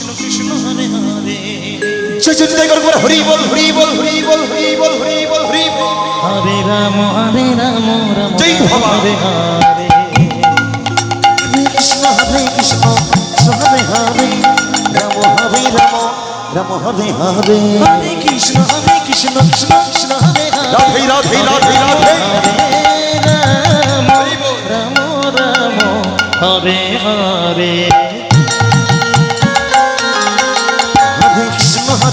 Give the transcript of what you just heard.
কৃষ্ণ কৃষ্ণ হরে হরে। চৈতন্য করে করে হরি বল হরি বল হরি বল হরি বল হরি বল হরি বল। হরে রাম হরে রাম রাম জয় বাবা। হরে হরে। কৃষ্ণ হরে কৃষ্ণ কৃষ্ণ হরে হরে। রাম হরে রাম রাম হরে হরে। হরে কৃষ্ণ হরে কৃষ্ণ কৃষ্ণ কৃষ্ণ হরে হরে। রাধে রাধে রাধে রাধে। হরে রাম রাম রাম হরে হরে।